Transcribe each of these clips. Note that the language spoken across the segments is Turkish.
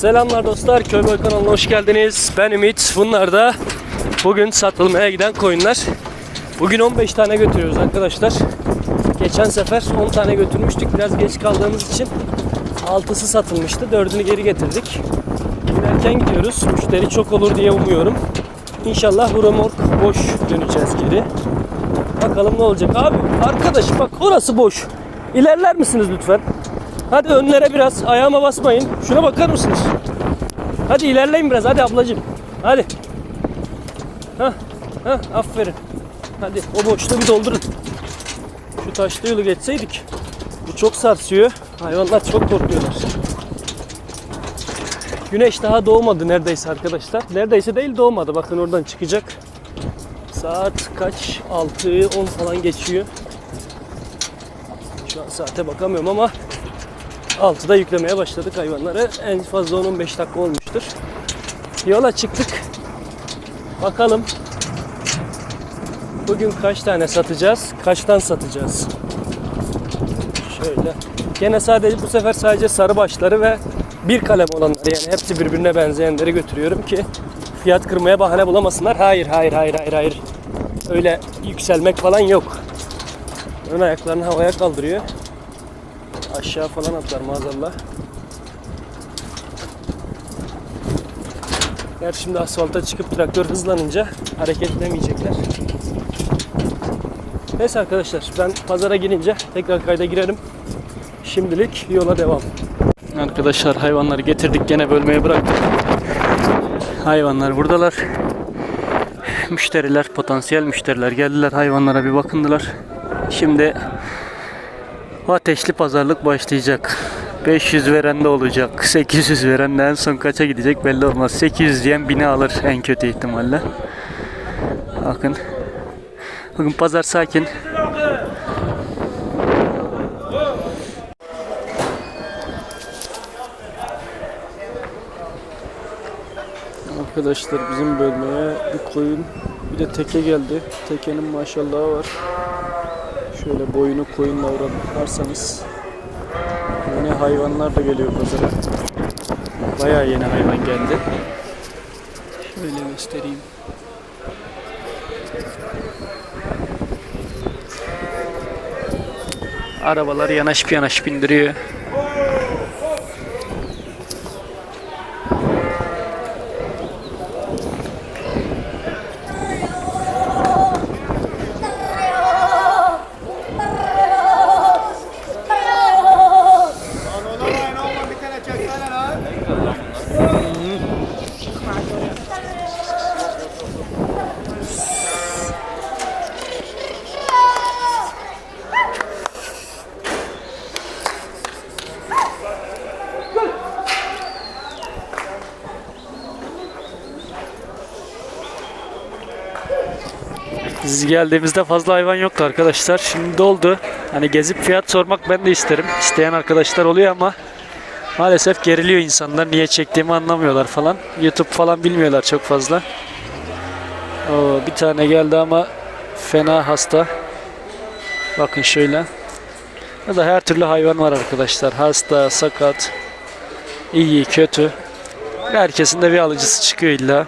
Selamlar dostlar, Köyboy kanalına hoş geldiniz. Ben Ümit. Bunlar da bugün satılmaya giden koyunlar. Bugün 15 tane götürüyoruz arkadaşlar. Geçen sefer 10 tane götürmüştük. Biraz geç kaldığımız için 6'sı satılmıştı. 4'ünü geri getirdik. Bugün gidiyoruz. Müşteri çok olur diye umuyorum. İnşallah bu boş döneceğiz geri. Bakalım ne olacak. Abi arkadaş bak orası boş. İlerler misiniz lütfen? Hadi önlere biraz ayağıma basmayın. Şuna bakar mısınız? Hadi ilerleyin biraz hadi ablacığım. Hadi. Hah, hah aferin. Hadi o boşluğu bir doldurun. Şu taşlı yolu geçseydik. Bu çok sarsıyor. Hayvanlar çok korkuyorlar. Güneş daha doğmadı neredeyse arkadaşlar. Neredeyse değil doğmadı. Bakın oradan çıkacak. Saat kaç? 6'yı 10 falan geçiyor. Şu an saate bakamıyorum ama 6'da yüklemeye başladık hayvanları. En fazla 10-15 dakika olmuştur. Yola çıktık. Bakalım bugün kaç tane satacağız? Kaçtan satacağız? Şöyle. Gene sadece bu sefer sadece sarı başları ve bir kalem olanları yani hepsi birbirine benzeyenleri götürüyorum ki fiyat kırmaya bahane bulamasınlar. Hayır, hayır, hayır, hayır, hayır. Öyle yükselmek falan yok. Ön ayaklarını havaya kaldırıyor. Aşağı falan atlar maazallah. Gerçi şimdi asfalta çıkıp traktör hızlanınca hareket edemeyecekler. Neyse arkadaşlar ben pazara girince tekrar kayda girerim. Şimdilik yola devam. Arkadaşlar hayvanları getirdik gene bölmeye bıraktık. Hayvanlar buradalar. Müşteriler, potansiyel müşteriler geldiler hayvanlara bir bakındılar. Şimdi ateşli pazarlık başlayacak. 500 veren de olacak. 800 veren de en son kaça gidecek belli olmaz. 800 diyen 1000'i alır en kötü ihtimalle. Bakın. Bugün pazar sakin. Arkadaşlar bizim bölmeye bir koyun bir de teke geldi. Tekenin maşallahı var. Şöyle boyunu koyunla oranlarsanız yeni hayvanlar da geliyor pazara. Bayağı yeni hayvan geldi. Şöyle göstereyim. Arabalar yanaşıp yanaşıp indiriyor. Biz geldiğimizde fazla hayvan yoktu arkadaşlar. Şimdi doldu. Hani gezip fiyat sormak ben de isterim. İsteyen arkadaşlar oluyor ama maalesef geriliyor insanlar. Niye çektiğimi anlamıyorlar falan. YouTube falan bilmiyorlar çok fazla. Oo, bir tane geldi ama fena hasta. Bakın şöyle. Ya da her türlü hayvan var arkadaşlar. Hasta, sakat, iyi, kötü. Herkesin de bir alıcısı çıkıyor illa.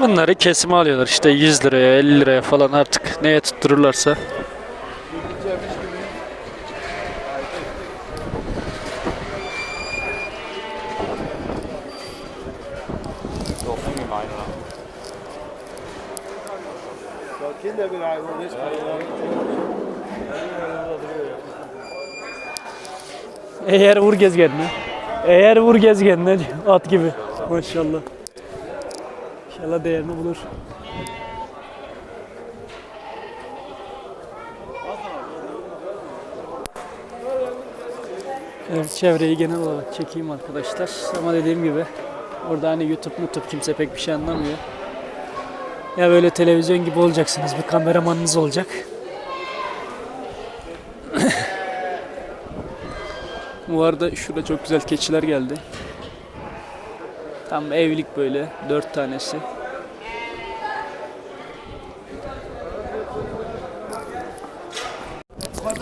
Bunları kesime alıyorlar işte 100 liraya 50 liraya falan artık neye tuttururlarsa. Kinder bir hayvan hiç Eğer vur gezgenine. Eğer vur gezgenine at gibi. Maşallah. İnşallah değerini bulur. Evet çevreyi genel olarak çekeyim arkadaşlar. Ama dediğim gibi orada hani YouTube YouTube kimse pek bir şey anlamıyor. Ya böyle televizyon gibi olacaksınız. Bir kameramanınız olacak. Bu arada şurada çok güzel keçiler geldi. Tam evlilik böyle. Dört tanesi.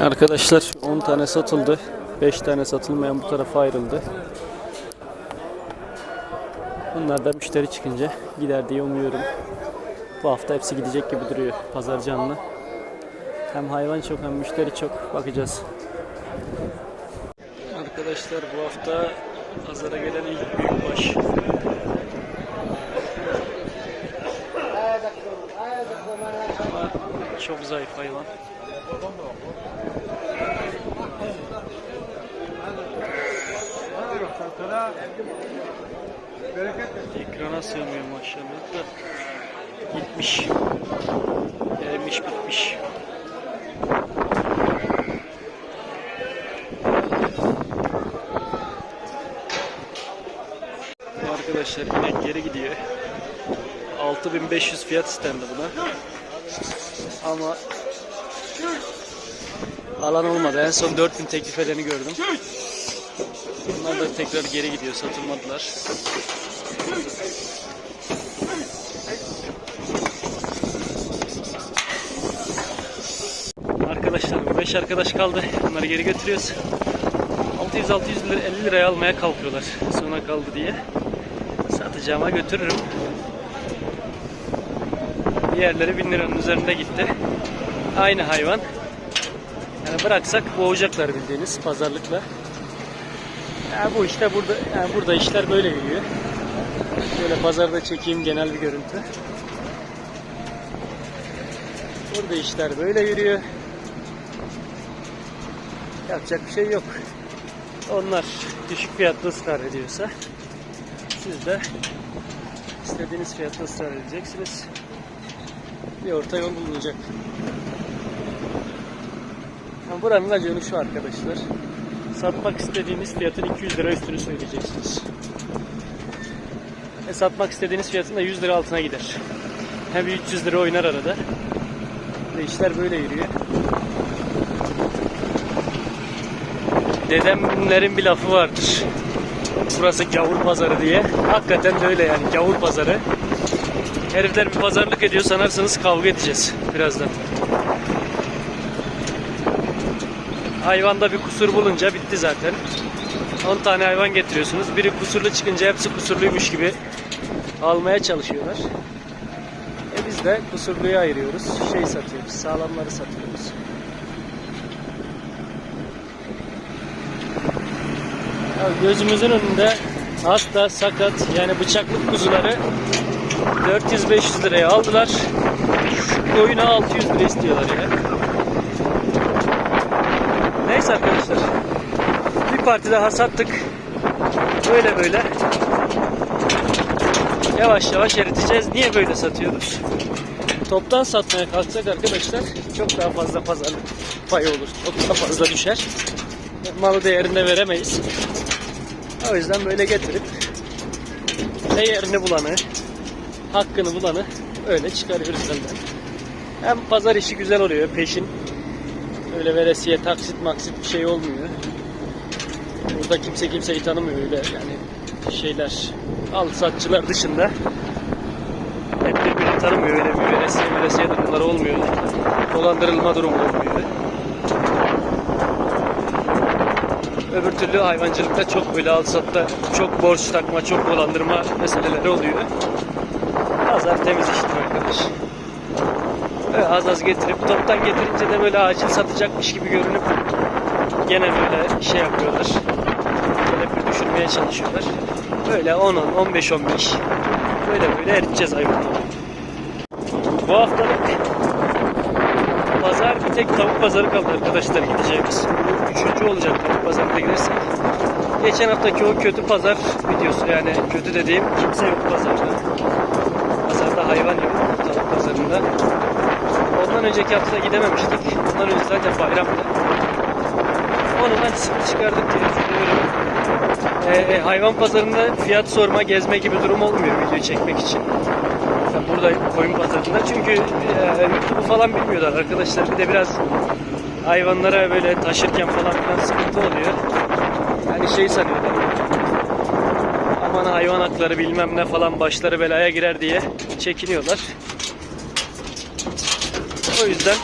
Arkadaşlar 10 tane satıldı. 5 tane satılmayan bu tarafa ayrıldı. Bunlar da müşteri çıkınca gider diye umuyorum. Bu hafta hepsi gidecek gibi duruyor pazar canlı. Hem hayvan çok hem müşteri çok. Bakacağız. Arkadaşlar bu hafta pazara gelen ilk büyükbaş. Ama çok zayıf hayvan. Ekrana sığmıyor maşallah da gitmiş. Gelmiş bitmiş. Bu Arkadaşlar yine geri gidiyor. 6500 fiyat istendi buna. Ama alan olmadı. En son 4000 teklif edeni gördüm. Bunlar da tekrar geri gidiyor. Satılmadılar. Arkadaşlar 5 arkadaş kaldı. Bunları geri götürüyoruz. 600-600 lira 50 liraya almaya kalkıyorlar. Sona kaldı diye. Satacağıma götürürüm. Diğerleri 1000 liranın üzerinde gitti. Aynı hayvan. Yani bıraksak boğacaklar bildiğiniz pazarlıkla. Ya bu işte burada yani burada işler böyle yürüyor. Şöyle pazarda çekeyim genel bir görüntü. Burada işler böyle yürüyor. Yapacak bir şey yok. Onlar düşük fiyatlı ısrar ediyorsa siz de istediğiniz fiyatta ısrar edeceksiniz. Bir orta yol bulunacak. Yani buranın raconu şu arkadaşlar. Satmak istediğiniz fiyatın 200 lira üstünü söyleyeceksiniz. E satmak istediğiniz fiyatın da 100 lira altına gider. Hem 300 lira oynar arada. Ve işler böyle yürüyor. Dedemlerin bir lafı vardır. Burası gavur pazarı diye. Hakikaten de öyle yani gavur pazarı. Herifler bir pazarlık ediyor sanarsanız kavga edeceğiz birazdan. Hayvanda bir kusur bulunca bitti zaten. 10 tane hayvan getiriyorsunuz. Biri kusurlu çıkınca hepsi kusurluymuş gibi almaya çalışıyorlar. E biz de kusurluyu ayırıyoruz. Şey satıyoruz. Sağlamları satıyoruz. Ya gözümüzün önünde hasta, sakat yani bıçaklık kuzuları 400-500 liraya aldılar. Şu koyuna 600 lira istiyorlar ya. Neyse arkadaşlar. Bir parti daha sattık. Böyle böyle. Yavaş yavaş eriteceğiz. Niye böyle satıyoruz? Toptan satmaya kalksak arkadaşlar çok daha fazla pazarlık payı olur. Çok daha fazla düşer. Malı değerinde veremeyiz. O yüzden böyle getirip değerini bulanı, hakkını bulanı öyle çıkarıyoruz benden. Hem pazar işi güzel oluyor. Peşin öyle veresiye taksit maksit bir şey olmuyor. Burada kimse kimseyi tanımıyor öyle yani şeyler al satçılar dışında hep birbirini tanımıyor öyle bir veresiye veresiye durumları olmuyor. Dolandırılma durumu olmuyor. Öbür türlü hayvancılıkta çok böyle al satta çok borç takma, çok dolandırma meseleleri oluyor. Pazar temiz iştir arkadaş. Böyle az az getirip toptan getirince de böyle acil satacakmış gibi görünüp gene böyle şey yapıyorlar. Böyle bir düşürmeye çalışıyorlar. Böyle 10 10 15 15 böyle böyle eriteceğiz hayvanları. Bu haftalık pazar bir tek tavuk pazarı kaldı arkadaşlar gideceğimiz. Üçüncü olacak tavuk pazarına gidersek. Geçen haftaki o kötü pazar videosu yani kötü dediğim kimse yok pazarda. Pazarda hayvan yok tavuk pazarında. Ondan önceki hafta gidememiştik. Ondan önce zaten bayramdı. Onun acısını çıkardık diye. Ee, hayvan pazarında fiyat sorma, gezme gibi durum olmuyor video çekmek için. Ben burada koyun pazarında çünkü e, YouTube'u falan bilmiyorlar arkadaşlar. Bir de biraz hayvanlara böyle taşırken falan filan sıkıntı oluyor. Yani şey sanıyorlar. Aman hayvan hakları bilmem ne falan başları belaya girer diye çekiniyorlar. O yüzden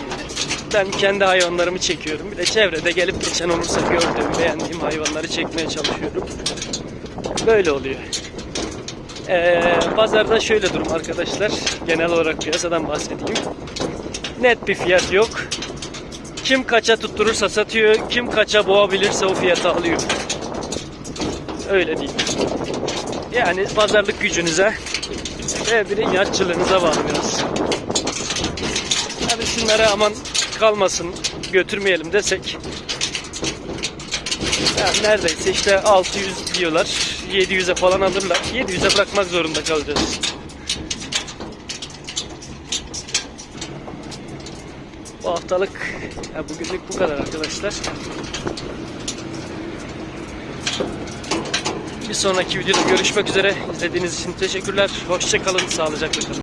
ben kendi hayvanlarımı çekiyorum. Bir de çevrede gelip geçen olursa gördüğüm, beğendiğim hayvanları çekmeye çalışıyorum. Böyle oluyor. Ee, pazarda şöyle durum arkadaşlar. Genel olarak piyasadan bahsedeyim. Net bir fiyat yok. Kim kaça tutturursa satıyor, kim kaça boğabilirse o fiyata alıyor. Öyle değil. Yani pazarlık gücünüze ve bir inatçılığınıza bağlı biraz. Yani şunlara aman kalmasın, götürmeyelim desek. Yani neredeyse işte 600 diyorlar, 700'e falan alırlar. 700'e bırakmak zorunda kalacağız. Bu haftalık, ya bugünlük bu kadar arkadaşlar. Bir sonraki videoda görüşmek üzere. İzlediğiniz için teşekkürler. Hoşçakalın, sağlıcakla kalın.